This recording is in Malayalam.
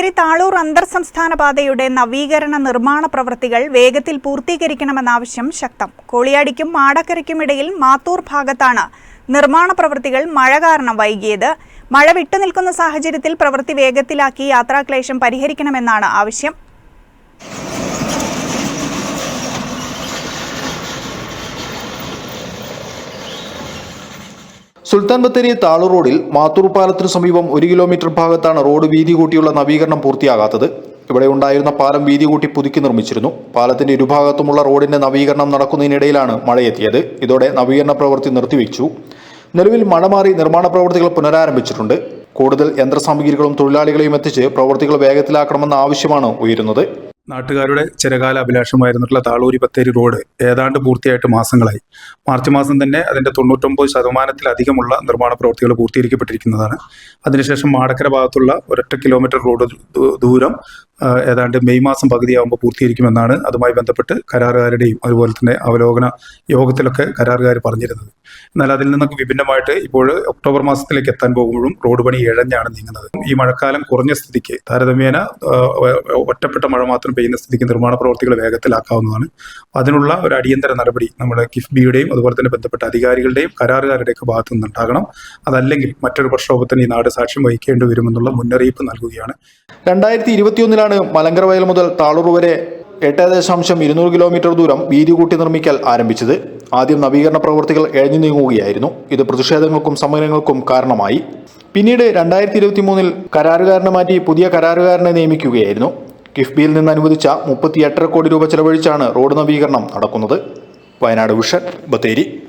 ബത്തേരി താളൂർ അന്തർ സംസ്ഥാന പാതയുടെ നവീകരണ നിർമ്മാണ പ്രവൃത്തികൾ വേഗത്തിൽ പൂർത്തീകരിക്കണമെന്നാവശ്യം ശക്തം. കോളിയാടിക്കും മാടക്കരയ്ക്കും ഇടയിൽ മാത്തൂർ ഭാഗത്താണ് നിർമ്മാണ പ്രവൃത്തികൾ മഴ കാരണം വൈകിയത്. മഴ വിട്ടുനിൽക്കുന്ന സാഹചര്യത്തിൽ പ്രവൃത്തി വേഗത്തിലാക്കി യാത്രാക്ലേശം പരിഹരിക്കണമെന്നാണ് ആവശ്യം. സുൽത്താൻ ബത്തേരി താളൂർ റോഡിൽ മാത്തൂർ പാലത്തിനു സമീപം ഒരു കിലോമീറ്റർ ഭാഗത്താണ് റോഡ് വീതി കൂട്ടിയുള്ള നവീകരണം പൂർത്തിയാകാത്തത്. ഇവിടെ ഉണ്ടായിരുന്ന പാലം വീതി കൂട്ടി പുതുക്കി നിർമ്മിച്ചിരുന്നു. പാലത്തിന്റെ ഇരുഭാഗത്തുമുള്ള റോഡിന്റെ നവീകരണം നടക്കുന്നതിനിടയിലാണ് മഴയെത്തിയത്. ഇതോടെ നവീകരണ പ്രവൃത്തി നിർത്തിവെച്ചു. നിലവിൽ മഴ മാറി നിർമ്മാണ പ്രവൃത്തികൾ പുനരാരംഭിച്ചിട്ടുണ്ട്. കൂടുതൽ യന്ത്രസാമഗ്രികളും തൊഴിലാളികളെയും എത്തിച്ച് പ്രവൃത്തികൾ വേഗത്തിലാക്കണമെന്ന ആവശ്യമാണ് ഉയരുന്നത്. നാട്ടുകാരുടെ ചിരകാല അഭിലാഷമായിരുന്നിട്ടുള്ള താളൂരി ബത്തേരി റോഡ് ഏതാണ്ട് പൂർത്തിയായിട്ട് മാസങ്ങളായി. മാർച്ച് മാസം തന്നെ അതിന്റെ തൊണ്ണൂറ്റൊമ്പത് ശതമാനത്തിലധികമുള്ള നിർമ്മാണ പ്രവൃത്തികൾ പൂർത്തീകരിക്കപ്പെട്ടിരിക്കുന്നതാണ്. അതിനുശേഷം മാടക്കര ഭാഗത്തുള്ള ഒരൊറ്റ കിലോമീറ്റർ റോഡ് ദൂരം ഏതാണ്ട് മെയ് മാസം പകുതിയാകുമ്പോൾ പൂർത്തീകരിക്കുമെന്നാണ് അതുമായി ബന്ധപ്പെട്ട് കരാറുകാരുടെയും അതുപോലെ തന്നെ അവലോകന യോഗത്തിലൊക്കെ കരാറുകാർ പറഞ്ഞിരുന്നത്. എന്നാൽ അതിൽ നിന്നൊക്കെ വിഭിന്നമായിട്ട് ഇപ്പോൾ ഒക്ടോബർ മാസത്തിലേക്ക് എത്താൻ പോകുമ്പോഴും റോഡ് പണി ഇഴഞ്ഞാണ് നീങ്ങുന്നത്. ഈ മഴക്കാലം കുറഞ്ഞ സ്ഥിതിക്ക് താരതമ്യേന ഒറ്റപ്പെട്ട മഴ മാത്രം പെയ്യുന്ന സ്ഥിതിക്ക് നിർമ്മാണ പ്രവർത്തികൾ വേഗത്തിലാക്കാവുന്നതാണ്. അതിനുള്ള ഒരു അടിയന്തര നടപടി നമ്മുടെ കിഫ്ബിയുടെയും അതുപോലെ തന്നെ ബന്ധപ്പെട്ട അധികാരികളുടെയും കരാറുകാരുടെയൊക്കെ ഭാഗത്തു നിന്നുണ്ടാകണം. അതല്ലെങ്കിൽ മറ്റൊരു പ്രക്ഷോഭത്തിന് ഈ നാട് സാക്ഷ്യം വഹിക്കേണ്ടി വരുമെന്നുള്ള മുന്നറിയിപ്പ് നൽകുകയാണ്. രണ്ടായിരത്തി ഇരുപത്തിയൊന്നിലാണ് മലങ്കര വയൽ മുതൽ താളൂർ വരെ എട്ട് ദശാംശം ഇരുന്നൂറ് കിലോമീറ്റർ ദൂരം വീതി കൂട്ടി നിർമ്മിക്കൽ ആരംഭിച്ചത്. ആദ്യം നവീകരണ പ്രവൃത്തികൾ എഴഞ്ഞു നീങ്ങുകയായിരുന്നു. ഇത് പ്രതിഷേധങ്ങൾക്കും സമരങ്ങൾക്കും കാരണമായി. പിന്നീട് രണ്ടായിരത്തി ഇരുപത്തി മൂന്നിൽ കരാറുകാരനെ മാറ്റി പുതിയ കരാറുകാരനെ നിയമിക്കുകയായിരുന്നു. കിഫ്ബിയിൽ നിന്ന് അനുവദിച്ച മുപ്പത്തി എട്ടര കോടി രൂപ ചെലവഴിച്ചാണ് റോഡ് നവീകരണം നടക്കുന്നത്. വയനാട് വിഷൻ ബത്തേരി.